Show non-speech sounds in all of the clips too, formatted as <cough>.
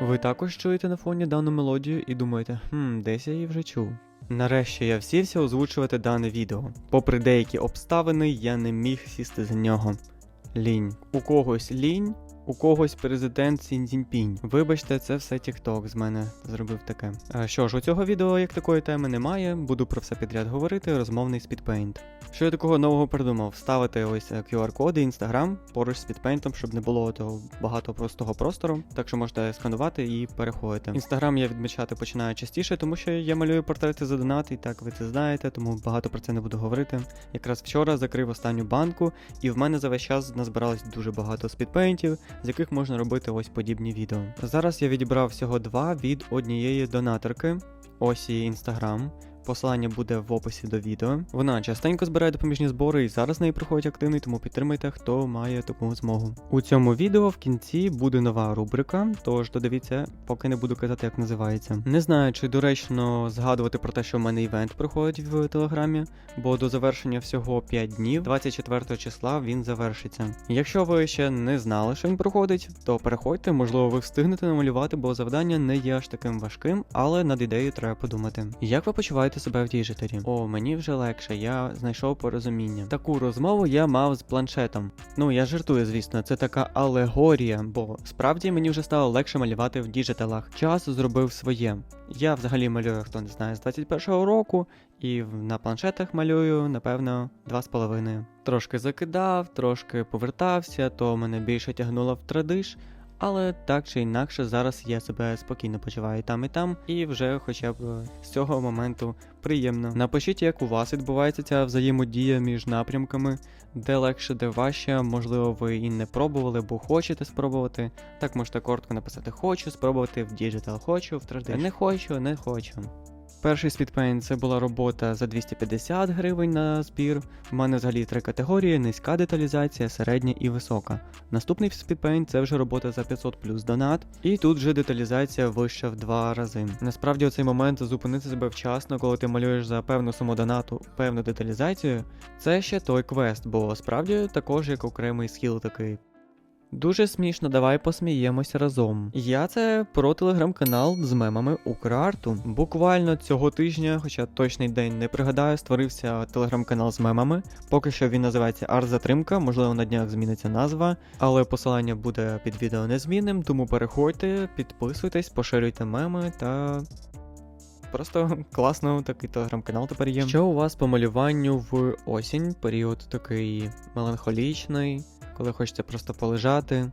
Ви також чуєте на фоні дану мелодію і думаєте, хм, десь я її вже чув. Нарешті я всівся озвучувати дане відео. Попри деякі обставини, я не міг сісти за нього. Лінь. У когось лінь, у когось президент Сін Цзіньпінь. Вибачте, це все TikTok з мене зробив таке. Що ж, у цього відео як такої теми немає, буду про все підряд говорити, розмовний спідпейнт. Що я такого нового придумав? Вставити ось е, QR-коди Instagram поруч з підпейнтом, щоб не було того багато простого простору. Так що можете сканувати і переходити. Інстаграм я відмічати починаю частіше, тому що я малюю портрети за донат, і так ви це знаєте, тому багато про це не буду говорити. Якраз вчора закрив останню банку, і в мене за весь час назбиралось дуже багато спідпейнтів, з яких можна робити ось подібні відео. Зараз я відібрав всього два від однієї донаторки. Ось її інстаграм. Посилання буде в описі до відео. Вона частенько збирає допоміжні збори і зараз неї проходить активний, тому підтримайте, хто має таку змогу. У цьому відео в кінці буде нова рубрика, тож додивіться, поки не буду казати, як називається. Не знаю, чи доречно згадувати про те, що в мене івент проходить в телеграмі, бо до завершення всього 5 днів, 24 числа він завершиться. Якщо ви ще не знали, що він проходить, то переходьте, можливо, ви встигнете намалювати, бо завдання не є аж таким важким, але над ідеєю треба подумати. Як ви почуваєте себе в діжитері? О, мені вже легше, я знайшов порозуміння. Таку розмову я мав з планшетом. Ну, я жартую, звісно, це така алегорія, бо справді мені вже стало легше малювати в діджиталах. Час зробив своє. Я взагалі малюю, хто не знає, з 21-го року, і на планшетах малюю, напевно, два з половиною. Трошки закидав, трошки повертався, то мене більше тягнуло в традиш. Але так чи інакше, зараз я себе спокійно почуваю там і там, і вже хоча б е, з цього моменту приємно. Напишіть, як у вас відбувається ця взаємодія між напрямками, де легше, де важче, можливо, ви і не пробували, бо хочете спробувати. Так можете коротко написати хочу спробувати в діджитал, хочу в 3D, не хочу, не хочу. Перший спідпейн це була робота за 250 гривень на збір. У мене взагалі три категорії: низька деталізація, середня і висока. Наступний спідпейн це вже робота за 500 плюс донат, і тут вже деталізація вища в два рази. Насправді, оцей момент зупинити себе вчасно, коли ти малюєш за певну суму донату, певну деталізацію, це ще той квест, бо справді також як окремий скіл такий. Дуже смішно, давай посміємося разом. Я це про телеграм-канал з мемами Украрту. Буквально цього тижня, хоча точний день не пригадаю, створився телеграм-канал з мемами. Поки що він називається Арт-затримка, можливо на днях зміниться назва, але посилання буде під відео незмінним, тому переходьте, підписуйтесь, поширюйте меми та. Просто класно такий телеграм-канал тепер є. Що у вас по малюванню в осінь, період такий меланхолічний, коли хочеться просто полежати.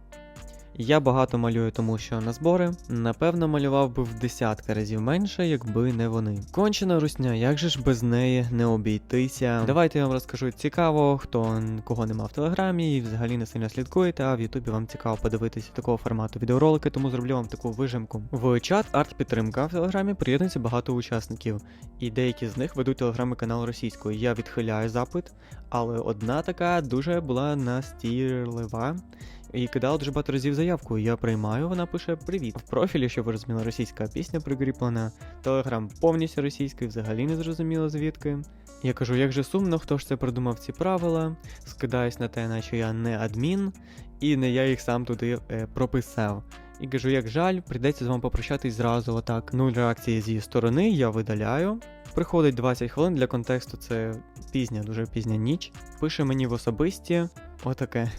Я багато малюю, тому що на збори, напевно, малював би в десятки разів менше, якби не вони. Кончена русня, як же ж без неї не обійтися? Давайте я вам розкажу цікаво, хто кого нема в телеграмі і взагалі не сильно слідкуєте, а в Ютубі вам цікаво подивитися такого формату відеоролики, тому зроблю вам таку вижимку. В чат арт-підтримка в телеграмі приєднується багато учасників, і деякі з них ведуть телеграми канал російською. Я відхиляю запит, але одна така дуже була настірлива і кидала дуже багато разів заявку. Я приймаю, вона пише Привіт. В профілі, що ви розуміли, російська пісня прикріплена. Телеграм повністю російський, взагалі не зрозуміло звідки. Я кажу, як же сумно, хто ж це придумав ці правила, скидаюсь на те, наче я не адмін, і не я їх сам туди е, прописав. І кажу, як жаль, прийдеться з вами попрощатись зразу, отак. Нуль реакції з її сторони, я видаляю. Приходить 20 хвилин для контексту, це пізня, дуже пізня ніч. Пише мені в особисті, отаке.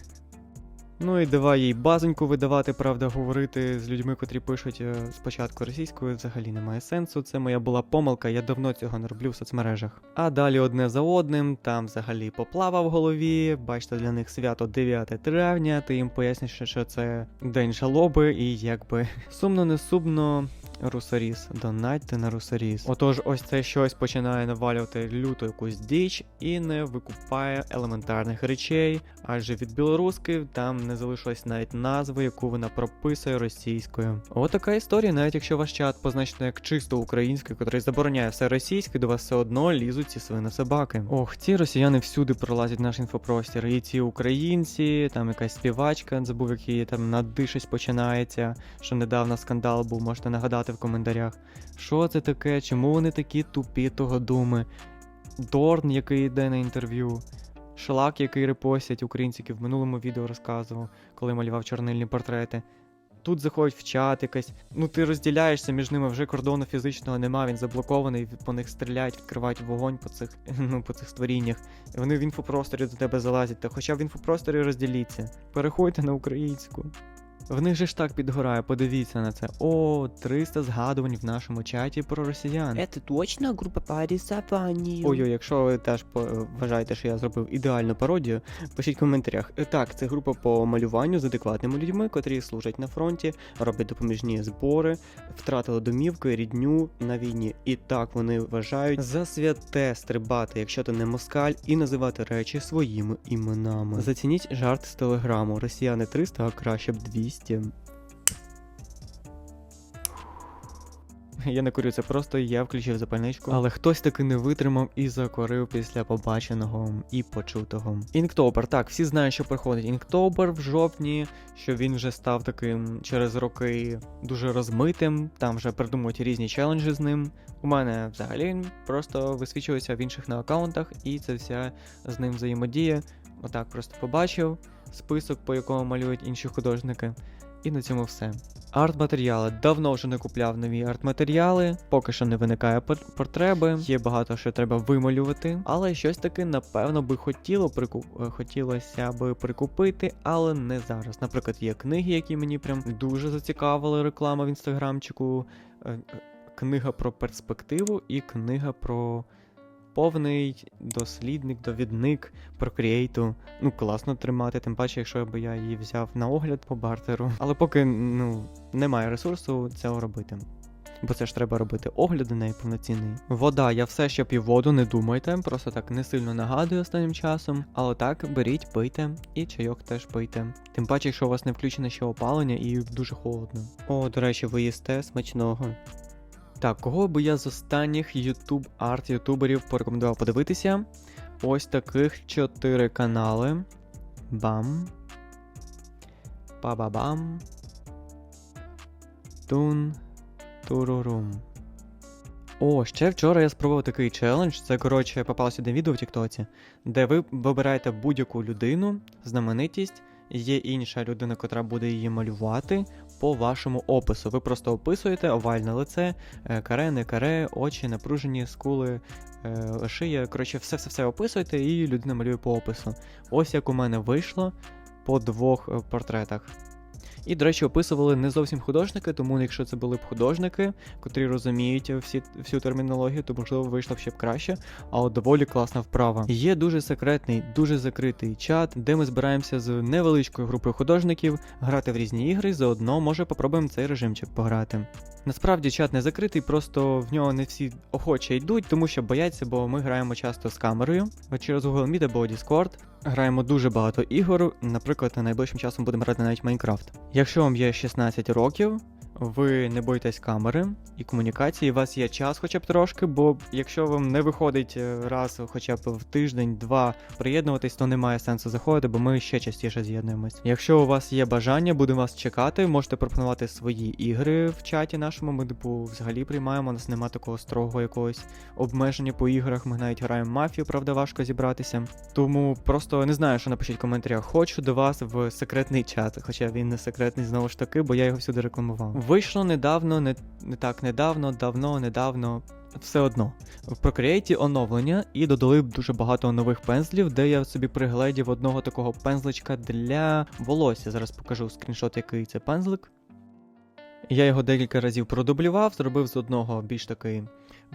Ну і давай їй базоньку видавати, правда, говорити з людьми, котрі пишуть е, спочатку російською, взагалі немає сенсу. Це моя була помилка, я давно цього не роблю в соцмережах. А далі одне за одним, там взагалі поплава в голові. Бачите, для них свято 9 травня, ти їм поясниш, що це день жалоби, і якби <laughs> сумно не сумно. Русаріс, донатьте на Русаріс. Отож, ось це щось починає навалювати люту якусь діч і не викупає елементарних речей, адже від білоруски там не залишилось навіть назви, яку вона прописує російською. От така історія, навіть якщо ваш чат позначено як чисто український, котрий забороняє все російське, до вас все одно лізуть ці свини собаки. Ох, ці росіяни всюди пролазять наш інфопростір. І ці українці, там якась співачка, забув, який там надишись починається, що недавно скандал був, можете нагадати в коментарях. Що це таке? Чому вони такі тупі того думи? Дорн, який йде на інтерв'ю. Шлак, який репостять українці, в минулому відео розказував, коли малював чорнильні портрети. тут заходять в чат якась. Ну ти розділяєшся між ними, вже кордону фізичного нема, він заблокований, по них стріляють, відкривають вогонь по цих, <laughs> ну, по цих створіннях. І вони в інфопросторі до тебе залазять, та хоча в інфопросторі розділіться. Переходьте на українську. В них же ж так підгорає, подивіться на це. О, 300 згадувань в нашому чаті про росіян. Это точно группа по рисованию? Ой-ой, якщо ви теж по- вважаєте, що я зробив ідеальну пародію, пишіть в коментарях. Е, Так, це група по малюванню з адекватними людьми, котрі служать на фронті, роблять допоміжні збори, втратили домівки, рідню на війні. І так вони вважають за святе стрибати, якщо ти не москаль, і називати речі своїми іменами. Зацініть жарт з телеграму. Росіяни 300, а краще б 200. Я не курю, це просто я включив запальничку. Але хтось таки не витримав і закорив після побаченого і почутого. Інктобер, так, всі знають, що приходить Інктобер в жовтні, що він вже став таким через роки дуже розмитим. Там вже придумують різні челенджі з ним. У мене взагалі він просто висвічується в інших на аккаунтах, і це вся з ним взаємодія. Отак просто побачив список, по якому малюють інші художники. І на цьому все. Арт-матеріали. Давно вже не купляв нові арт-матеріали, поки що не виникає потреби. Є багато що треба вималювати, але щось таки, напевно, би хотіло прику... е, хотілося би прикупити, але не зараз. Наприклад, є книги, які мені прям дуже зацікавили реклама в інстаграмчику. е, е, Книга про перспективу і книга про повний дослідник, довідник креату. Ну, класно тримати, тим паче, якщо б я її взяв на огляд по бартеру. Але поки ну, немає ресурсу цього робити. Бо це ж треба робити огляди неї повноцінний. Вода, я все ще п'ю воду, не думайте, просто так не сильно нагадую останнім часом. Але так, беріть, пийте, і чайок теж пийте. Тим паче, якщо у вас не включене ще опалення і дуже холодно. О, до речі, ви їсте смачного. Так, кого би я з останніх YouTube арт ютуберів порекомендував подивитися? Ось таких чотири канали. Бам. Па-ба-бам. Тун. Турурум. О, ще вчора я спробував такий челендж. Це, коротше, попалося одне відео в Тіктоці, де ви вибираєте будь-яку людину, знаменитість, є інша людина, котра буде її малювати по вашому опису. Ви просто описуєте овальне лице, е, каре, не каре, очі, напружені, скули, е, шия. Коротше, все-все-все описуєте, і людина малює по опису. Ось як у мене вийшло по двох е, портретах. І, до речі, описували не зовсім художники, тому якщо це були б художники, котрі розуміють всі, всю термінологію, то можливо вийшло б ще б краще, а от доволі класна вправа. Є дуже секретний, дуже закритий чат, де ми збираємося з невеличкою групою художників грати в різні ігри, заодно може попробуємо цей режимчик пограти. Насправді чат не закритий, просто в нього не всі охоче йдуть, тому що бояться, бо ми граємо часто з камерою через Google Meet або Discord. Граємо дуже багато ігор, наприклад, найближчим часом будемо грати навіть Майнкрафт. Якщо вам є 16 років, ви не боїтесь камери і комунікації, у вас є час хоча б трошки, бо якщо вам не виходить е, раз хоча б в тиждень-два приєднуватись, то немає сенсу заходити, бо ми ще частіше з'єднуємось. Якщо у вас є бажання, будемо вас чекати, можете пропонувати свої ігри в чаті нашому. Ми типу взагалі приймаємо. У нас нема такого строгого якогось обмеження по іграх. Ми навіть граємо мафію, правда, важко зібратися. Тому просто не знаю, що напишіть в коментарях. Хочу до вас в секретний чат, хоча він не секретний знову ж таки, бо я його всюди рекламував. Вийшло недавно, не, не так недавно, давно, недавно. Все одно в Procreate оновлення і додали дуже багато нових пензлів, де я собі пригледів одного такого пензличка для волосся. Зараз покажу скріншот, який це пензлик. Я його декілька разів продублював, зробив з одного більш такий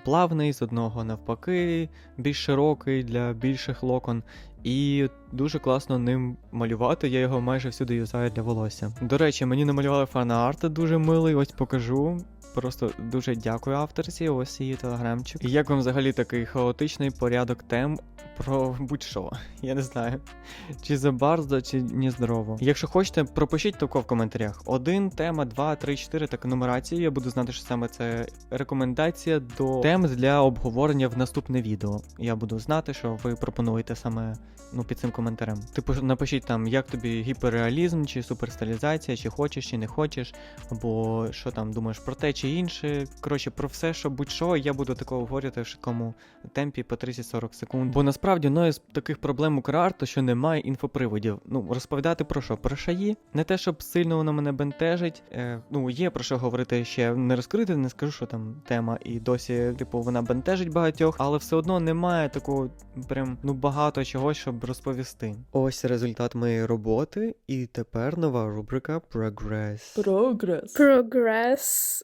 плавний, з одного навпаки, більш широкий для більших локон. І дуже класно ним малювати. Я його майже всюди юзаю для волосся. До речі, мені намалювали фан-арт дуже милий, ось покажу. Просто дуже дякую авторці, ось її телеграмчик. І як вам взагалі такий хаотичний порядок тем про будь-що? <laughs> Я не знаю. Чи забарзо, чи нездорово. Якщо хочете, пропишіть тако в коментарях. Один, тема, два, три, чотири, так нумерації. Я буду знати, що саме це рекомендація до тем для обговорення в наступне відео. Я буду знати, що ви пропонуєте саме ну, під цим коментарем. Типу, напишіть там, як тобі гіперреалізм, чи суперстилізація, чи хочеш, чи не хочеш, або що там думаєш про те, чи інше. Коротше, про все, що будь-що, я буду такого говорити в швидкому темпі по 30-40 секунд. Бо насправді одною з таких проблем Украрту, що немає інфоприводів. Ну, розповідати про що? Про шаї? Не те, щоб сильно воно мене бентежить. Е, ну, є про що говорити ще не розкрити, не скажу, що там тема, і досі, типу, вона бентежить багатьох, але все одно немає такого прям ну багато чогось, щоб розповісти. Ось результат моєї роботи, і тепер нова рубрика Progress. Прогрес. Прогрес.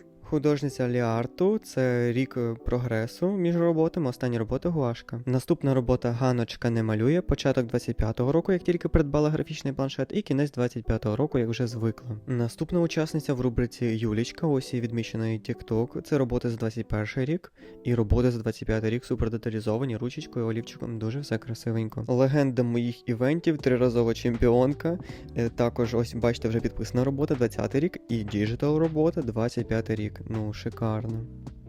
Художниця Ліарту це рік е, прогресу між роботами. Остання робота Гуашка. Наступна робота Ганочка не малює. Початок 25-го року, як тільки придбала графічний планшет, і кінець 25-го року, як вже звикла. Наступна учасниця в рубриці Юлічка, ось її відмічений TikTok. Це роботи за 21 рік, і роботи за 25 рік супер деталізовані ручечкою, олівчиком. Дуже все красивенько. Легенда моїх івентів, триразова чемпіонка. Е, Також ось бачите, вже підписана робота 20 рік і діджитал робота 25 рік. Ну, шикарно.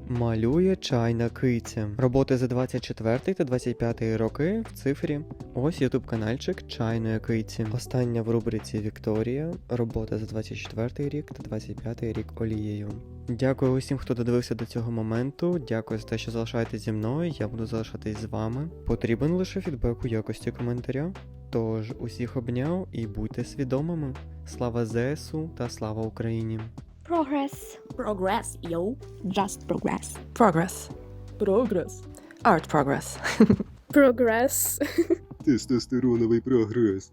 Малює чайна киця. Роботи за 24 та 25 роки в цифрі. Ось ютуб канальчик чайної киці. Остання в рубриці Вікторія. Робота за 24 рік та 25 рік олією. Дякую усім, хто додивився до цього моменту. Дякую за те, що залишаєтесь зі мною. Я буду залишатись з вами. Потрібен лише фідбек у якості коментаря. Тож усіх обняв і будьте свідомими. Слава ЗСУ та слава Україні! Прогрес. Progress, yo. Just progress. Прогрес. Прогрес. Art progress. <laughs> Прогрес. Тестостероновий прогрес.